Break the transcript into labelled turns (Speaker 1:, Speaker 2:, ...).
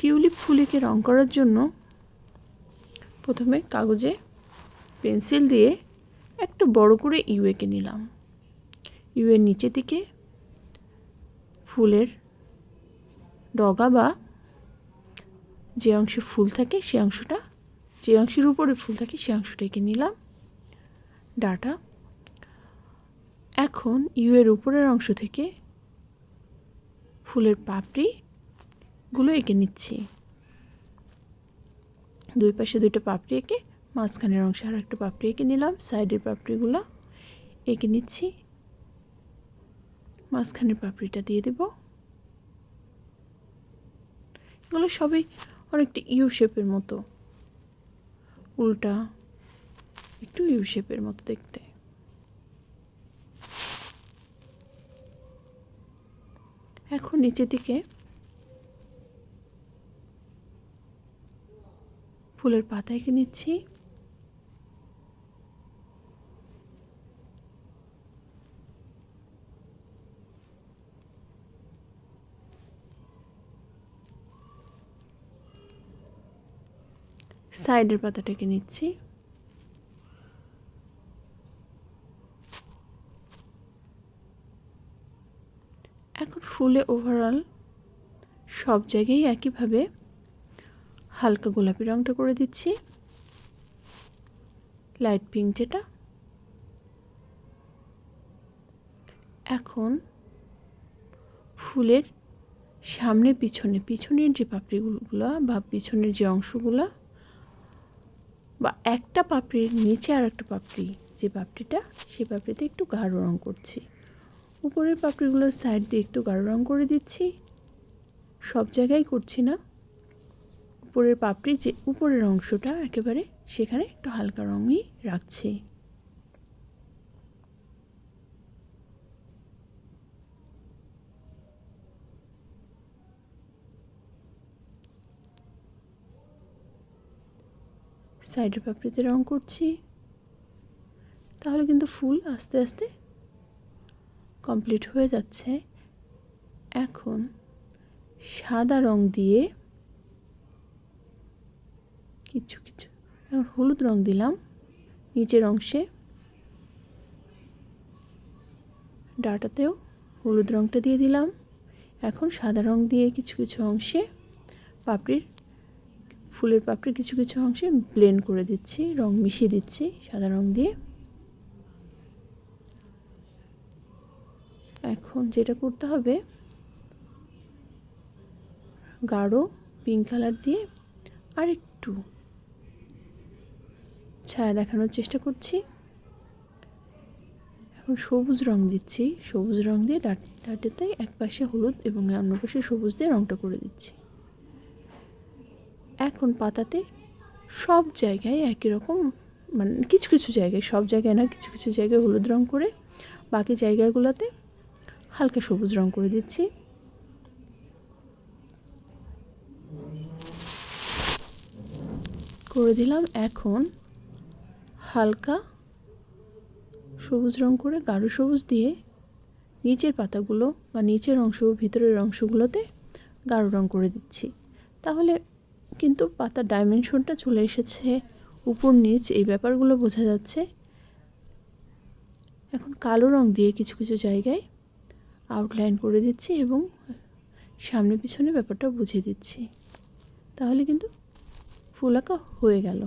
Speaker 1: Tulip ফুলিকে রং করার জন্য প্রথমে কাগজে পেন্সিল দিয়ে একটু বড় করে ইউ এঁকে নিলাম। ইউ এর নিচের দিকে ফুলের ডগা বা যে অংশে ফুল থাকে সে অংশটা, যে অংশের উপরে ফুল থাকে সে অংশটা এঁকে নিলাম। ডাটা এখন ইউ এর উপরের অংশ থেকে ফুলের পাপড়িগুলো এঁকে নিচ্ছি। দুই পাশে দুইটা পাপড়ি এঁকে মাঝখানের অংশে আর একটা পাপড়ি এঁকে নিলাম, সাইডের পাপড়িগুলো এঁকে নিচ্ছি। মাঝখানের পাপড়িটা দিয়ে দেব। এগুলো সবই অনেকটা ইউ শেপের মতো। উল্টা একটু ইউ শেপের মতো দেখতে। এখন নিচের দিকে ফুলের পাতা এঁকে নিচ্ছি। সাইডের পাতাটাকে নিচ্ছি। এখন ফুলে ওভারঅল সব জায়গায় একইভাবে হালকা গোলাপি রঙটা করে দিচ্ছি। লাইট পিঙ্ক যেটা। এখন ফুলের সামনে পিছনে, পিছনের যে পাপড়িগুলো বা পিছনের যে অংশগুলো বা একটা পাপড়ির নিচে আর একটা পাপড়ি যে পাপড়িটা সেই পাপড়িতে একটু গাঢ় রঙ করছি। উপরের পাপড়িগুলোর সাইড দিয়ে একটু গাঢ় রঙ করে দিচ্ছি। সব জায়গায় করছি না। উপরের পাপড়ি যে উপরের অংশটা একেবারে সেখানে একটু হালকা রঙই রাখছি। সাইডের পাপড়িতে রং করছি। তাহলে কিন্তু ফুল আস্তে আস্তে কমপ্লিট হয়ে যাচ্ছে। এখন সাদা রং দিয়ে কিছু কিছু। হলুদ রং দিলাম, নিচের অংশে। ডাটাতেও হলুদ রংটা দিয়ে দিলাম। এখন সাদা রং দিয়ে কিছু কিছু অংশে পাপড়ির, ফুলের পাপড়ির কিছু কিছু অংশে ব্লেন্ড করে দিচ্ছি, রং মিশিয়ে দিচ্ছি সাদা রং দিয়ে। এখন যেটা করতে হবে, গাঢ় পিঙ্ক কালার দিয়ে আর একটু ছায়া দেখানোর চেষ্টা করছি। এখন সবুজ রং দিচ্ছি। সবুজ রং দিয়ে ডাটাতে এক পাশে হলুদ এবং অন্য পাশে সবুজ দিয়ে রংটা করে দিচ্ছি। এখন পাতাতে সব জায়গায় একই রকম মানে কিছু কিছু জায়গায়, সব জায়গায় না, কিছু কিছু জায়গায় হলুদ রং করে বাকি জায়গাগুলোতে হালকা সবুজ রং করে দিচ্ছি। করে দিলাম এখন হালকা সবুজ রং করে গাঢ় সবুজ দিয়ে নিচের পাতাগুলো বা নিচের অংশ, ভিতরের অংশগুলোতে গাঢ় রং করে দিচ্ছি। তাহলে কিন্তু পাতার ডাইমেনশনটা চলে এসেছে উপর নিচ, এই ব্যাপারগুলো বোঝা যাচ্ছে। এখন কালো রং দিয়ে কিছু কিছু জায়গায় আউটলাইন করে দিচ্ছি এবং সামনে পিছনে ব্যাপারটা বুঝিয়ে দিচ্ছি। তাহলে কিন্তু ফুল আঁকা হয়ে গেল।